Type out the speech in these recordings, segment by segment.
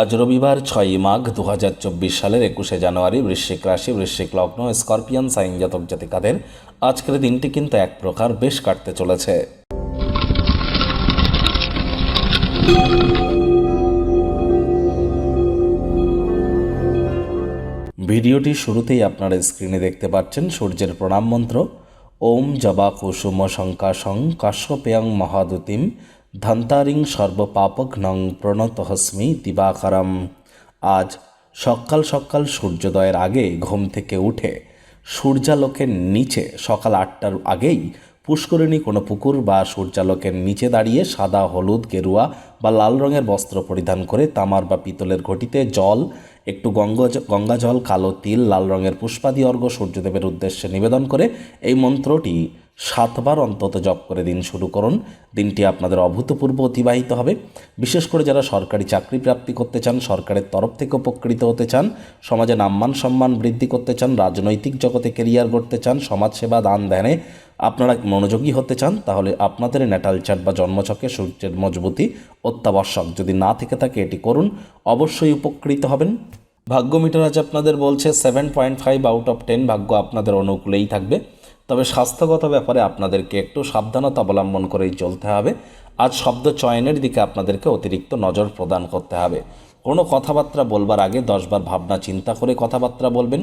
আজ রবিবার ছয়ই মাঘ দু হাজার চব্বিশ সালের একুশে জানুয়ারি বৃশ্চিক রাশি, বৃশ্চিক লগ্ন, স্করপিয়ান, সাইন জাতক জাতিকাদের আজকের দিনটি কিন্তু এক প্রকার বেশ কাটতে চলেছে। ভিডিওটি শুরুতেই আপনারা স্ক্রিনে দেখতে পাচ্ছেন সূর্যের প্রণাম মন্ত্র। ওম জবা কুসুম শঙ্কাশং কাশ্যপেয়ং মহাদুতিম ধন্তারিং সর্বপাপঘ্নং প্রণতহস্মি দিবাকরম। আজ সকাল সকাল সূর্যোদয়ের আগে ঘুম থেকে উঠে সূর্যালোকের নিচে সকাল আটটার আগেই পুষ্করিণী কোনো পুকুর বা সূর্যালোকের নিচে দাঁড়িয়ে সাদা, হলুদ, গেরুয়া বা লাল রঙের বস্ত্র পরিধান করে তামার বা পিতলের ঘটিতে জল, একটু গঙ্গা গঙ্গা জল, কালো তিল, লাল রঙের পুষ্পাদি অর্ঘ সূর্যদেবের উদ্দেশ্যে নিবেদন করে এই মন্ত্রটি সাতবার অন্তত জপ করে দিন শুরু করুন। দিনটি আপনাদের অভূতপূর্ব অতিবাহিত হবে। বিশেষ করে যারা সরকারি চাকরি প্রাপ্তি করতে চান, সরকারের তরফ থেকে উপকৃত হতে চান, সমাজে নাম্মান সম্মান বৃদ্ধি করতে চান, রাজনৈতিক জগতে কেরিয়ার গড়তে চান, সমাজসেবা দান ধ্যানে আপনারা মনোযোগী হতে চান, তাহলে আপনাদের ন্যাটাল চার্ট বা জন্মছকে সূর্যের মজবুতি অত্যাবশ্যক। যদি না থেকে থাকে এটি করুন, অবশ্যই উপকৃত হবেন। ভাগ্য মিটার আজ আপনাদের বলছে seven point five out of ten ভাগ্য আপনাদের অনুকূলেই থাকবে। তবে স্বাস্থ্যগত ব্যাপারে আপনাদেরকে একটু সাবধানতা অবলম্বন করেই চলতে হবে। আজ শব্দ চয়নের দিকে আপনাদেরকে অতিরিক্ত নজর প্রদান করতে হবে। কোনো কথাবার্তা বলবার আগে দশবার ভাবনা চিন্তা করে কথাবার্তা বলবেন।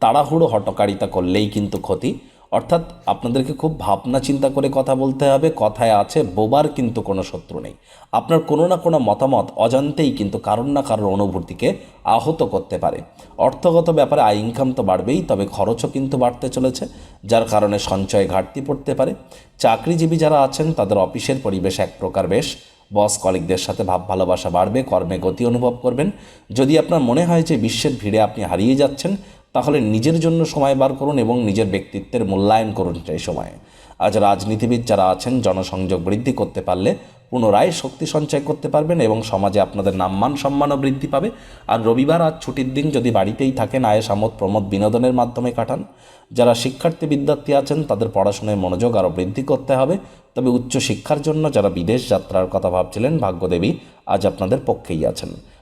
তাড়াহুড়ো হটকারিতা করলেই কিন্তু ক্ষতি। অর্থাৎ আপনাদেরকে খুব ভাবনা চিন্তা করে কথা বলতে হবে, কথায় আছে, বোবার কিন্তু কোনো শত্রু নেই। আপনার কোনো না কোনো মতামত অজান্তেই কিন্তু কারণ না কারোর অনুভূতিকে আহত করতে পারে। অর্থগত ব্যাপারে আয় ইনকাম তো বাড়বেই, তবে খরচও কিন্তু বাড়তে চলেছে, যার কারণে সঞ্চয় ঘাটতি পড়তে পারে। চাকরিজীবী যারা আছেন, তাদের অফিসের পরিবেশ এক প্রকার বেশ। বস কলিকদের সাথে ভাব ভালোবাসা বাড়বে, কর্মে গতি অনুভব করবেন। যদি আপনার মনে হয় যে বিশ্বের ভিড়ে আপনি হারিয়ে যাচ্ছেন তাহলে নিজের জন্য সময় বার করুন এবং নিজের ব্যক্তিত্বের মূল্যায়ন করুন সেই সময়ে। আজ রাজনীতিবিদ যারা আছেন, জনসংযোগ বৃদ্ধি করতে পারলে পুনরায় শক্তি সঞ্চয় করতে পারবেন এবং সমাজে আপনাদের নাম্মান সম্মানও বৃদ্ধি পাবে। আর রবিবার আজ ছুটির দিন যদি বাড়িতেই থাকেন, আয়েস, আমোদ, প্রমোদ বিনোদনের মাধ্যমে কাটান। যারা শিক্ষার্থী, বিদ্যার্থী আছেন, তাদের পড়াশোনায় মনোযোগ আরও বৃদ্ধি করতে হবে। তবে উচ্চ শিক্ষার জন্য যারা বিদেশ যাত্রার কথা ভাবছিলেন, ভাগ্যদেবী আজ আপনাদের পক্ষেই আছেন।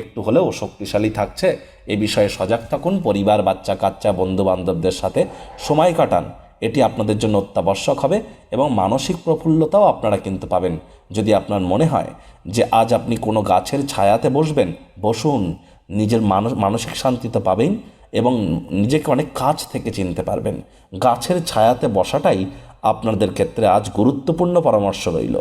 একটু হলেও শক্তিশালী থাকছে। এ বিষয়ে সজাগ থাকুন, পরিবার, বাচ্চা, কাচ্চা বন্ধু বান্ধবদের সাথে সময় কাটান। এটি আপনাদের জন্য অত্যাবশ্যক হবে এবং মানসিক প্রফুল্লতাও আপনারা কিন্তু পাবেন। যদি আপনার মনে হয় যে আজ আপনি কোনো গাছের ছায়াতে বসবেন, বসুন, নিজের মানসিক শান্তি তো পাবেন এবং নিজেকে অনেক কাছ থেকে চিনতে পারবেন। গাছের ছায়াতে বসাটাই আপনাদের ক্ষেত্রে আজ গুরুত্বপূর্ণ পরামর্শ রইল।